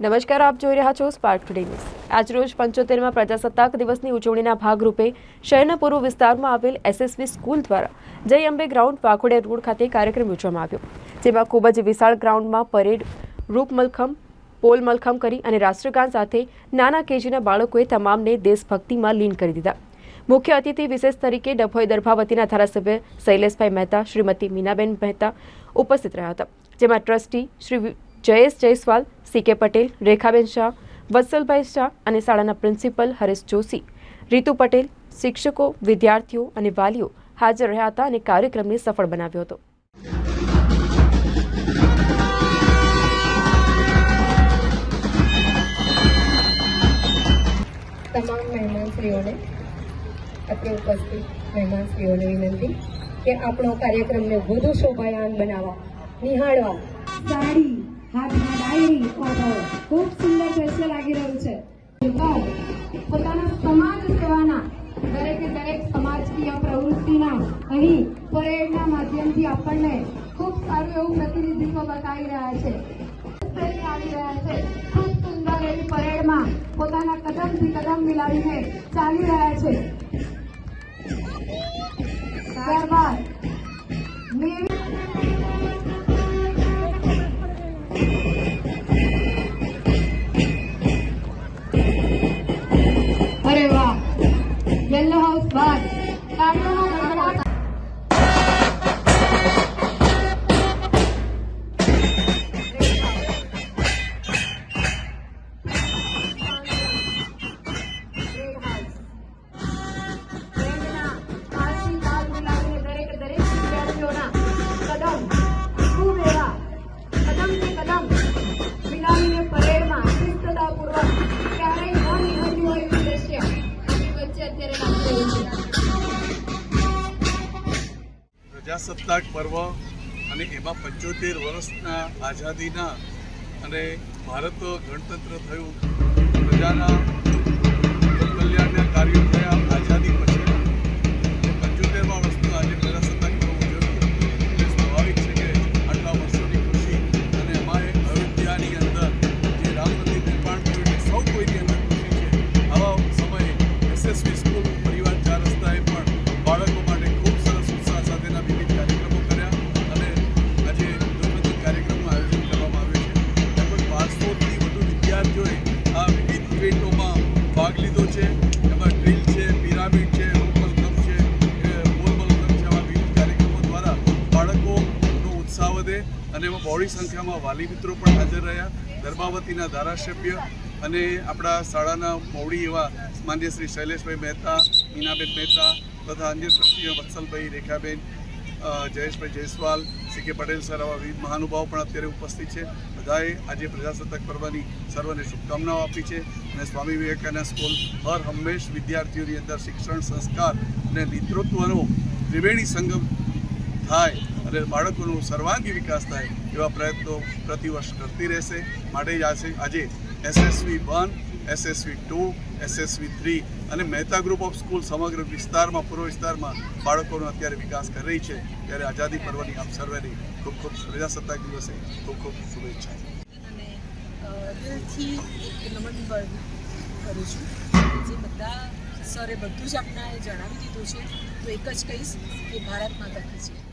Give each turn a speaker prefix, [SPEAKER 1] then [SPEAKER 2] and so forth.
[SPEAKER 1] નમસ્કાર, આપ જોઈ રહ્યા છો સ્પાર્ક ટુડે ન્યૂઝ આજરોજ પંચોતેરમાં પ્રજાસત્તાક દિવસની ઉજવણીના ભાગરૂપે શહેરના પૂર્વ વિસ્તારમાં આવેલ એસએસવી સ્કૂલ દ્વારા જય અંબે ગ્રાઉન્ડ વાઘોડિયા રોડ ખાતે કાર્યક્રમ યોજવામાં આવ્યો, જેમાં ખૂબ જ વિશાળ ગ્રાઉન્ડમાં પરેડ, રૂપ મલખમ, પોલ મલખમ કરી અને રાષ્ટ્રગાન સાથે નાના કેજીના બાળકોએ તમામને દેશભક્તિમાં લીન કરી દીધા. મુખ્ય અતિથિ વિશેષ તરીકે ડભોઈ દર્ભાવતીના ધારાસભ્ય શૈલેષભાઈ મહેતા, શ્રીમતી મીનાબેન મહેતા ઉપસ્થિત રહ્યા હતા, જેમાં trustee Shri Jayesh Jaiswal C K Patel Rekhaben Shah Vatsalbhai Shah અને શાળાના પ્રિન્સિપલ હરેશ જોશી. રીતુ પટેલ શિક્ષકો વિદ્યાર્થીઓ અને વાલીઓ હાજર રહ્યા હતા અને કાર્યક્રમને સફળ બનાવ્યો હતો.
[SPEAKER 2] તમામ મહેમાનશ્રીઓને અત્રે ઉપસ્થિત મહેમાનશ્રીઓને વિનંતી કે આપણો કાર્યક્રમને વધુ શોભાયાન બનાવવા નિહાળવા.
[SPEAKER 3] સાડી હાથમાં ડાયરી ફોટો ખૂબ સુંદર દ્રશ્ય લાગી રહ્યું છે. પોતાના સમાજ સેવાના દરેકે દરેક સમાજકીય પ્રવૃત્તિના અહીં પરેડના માધ્યમથી આપણને ખૂબ સારું એવું પ્રતિનિધિત્વ બતાવી રહ્યા છે. આવી રહ્યા છે. ખૂબ સુંદર એવી પરેડમાં પોતાના કદમથી કદમ મિલાવીને ચાલી રહ્યા છે.
[SPEAKER 4] પ્રજાસત્તાક પર્વ અને એમાં પંચોતેર વર્ષના આઝાદીના અને ભારત ગણતંત્ર થયું. પ્રજાના કલ્યાણના કાર્યો થયા. અને એમાં બહોળી સંખ્યામાં વાલી મિત્રો પણ હાજર રહ્યા, ધર્માવતીના ધારાસભ્ય અને આપણા શાળાના મોવડી એવા માન્ય શ્રી શૈલેષભાઈ મહેતા, મીનાબેન મહેતા તથા અન્ય ટ્રસ્ટીઓ Vatsalbhai Rekhaben Jayeshbhai Jaiswal, C K Patel sir આવા વિવિધ મહાનુભાવો પણ અત્યારે ઉપસ્થિત છે. બધાએ આજે પ્રજાસત્તાક પર્વની સર્વને શુભકામનાઓ આપી છે અને સ્વામી વિવેકાનંદ સ્કૂલ હર હંમેશ વિદ્યાર્થીઓની અંદર શિક્ષણ, સંસ્કાર અને નેતૃત્વનો ત્રિવેણી સંગમ થાય. અને બાળકોનો સર્વાંગી વિકાસ થાય એવા પ્રયત્નો પ્રતિવર્ષ કરતી રહેશે. માટે જ આજે SSV one, SSV two, SSV three અને મહેતા ગ્રુપ ઓફ સ્કૂલ સમગ્ર વિસ્તારમાં, પૂર્વ વિસ્તારમાં બાળકોનો અત્યારે વિકાસ કરી રહી છે. ત્યારે આઝાદી પર્વની આપ સર્વેની ખૂબ ખૂબ પ્રજાસત્તાક દિવસે ખૂબ ખૂબ શુભેચ્છા.
[SPEAKER 5] દિલથી છું સરે બધું જ આપના જણાવી દીધું છે. તો એક જ કહીશ કે ભારત માતા જય.